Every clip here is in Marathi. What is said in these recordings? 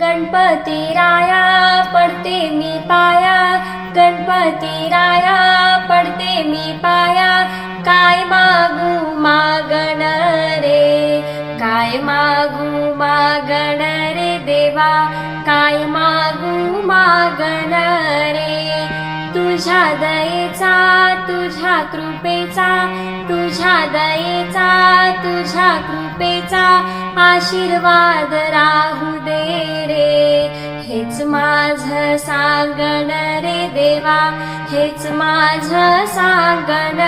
गणपती राया पडते मी पाया. गणपती राया पडते मी पाया. काय मागू मागण रे? काय मागू मागण रे देवा? काय मागू मागण रे? तुझ्या दयेचा तुझ्या कृपेचा तुझ्या दयेचा तुझ्या कृपेचा आशीर्वाद रा हेच माझ सांगण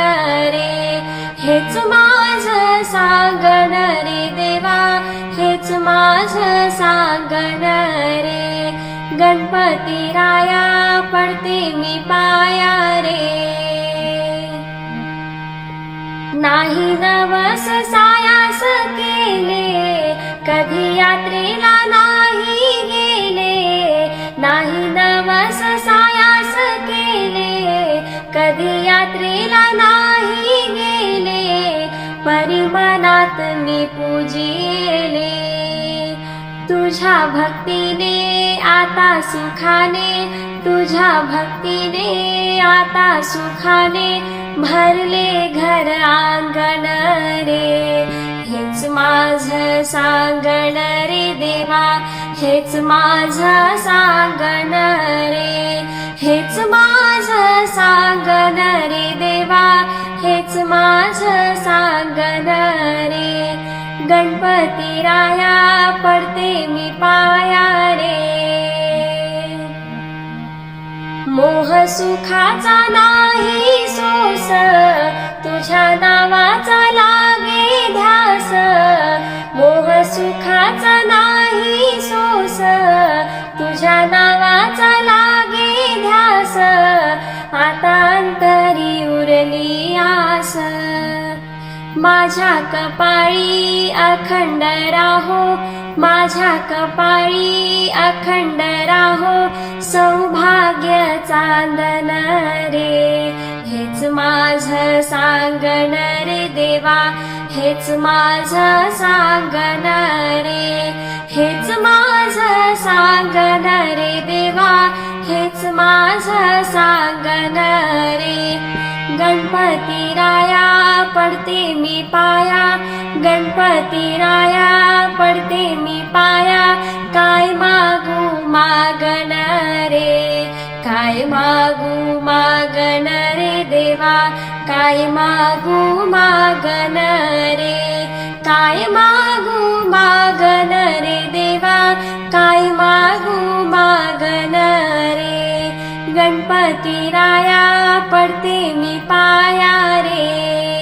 रे. हेच माझ सांगण रे देवा. हेच माझ सांगण रे. गणपती राया पडते मी पाया रे. नाही नवस सायास केले. कधी यात्री कधी यात्रेला नाही गेले परिमनात मी पूजिले. तुझ्या भक्तीने आता सुखाने तुझ्या भक्तीने आता सुखाने भरले घर आंगण रे हेच माझ सांगण रे देवा हेच माझ सांगण रे हेच माझ सांगन रे देवा हेच माझ सांगन रे. गणपती राया पडते मी पाया रे. मोह सुखाचा नाही सोस तुझ्या नावाचा लागे ध्यास. मोह सुखाचा नाही सोस माझ्या कपाळी अखंड राहो माझ्या कपाळी अखंड राहो सौभाग्य चांदन रे. हेच माझ सांगण रे देवा हेच माझ सांगण रे. हेच माझ सांगण रे देवा हेच माझ सांगण रे. गणपती पडते मी पाया गणपती राया पडते मी पाया काय मागू मागण रे काय मागू मागण रे देवा काय मागू मागण रे काय मागू मागण रे देवा काय मागू मागण रे गणपती राया पडते मी पाया रे।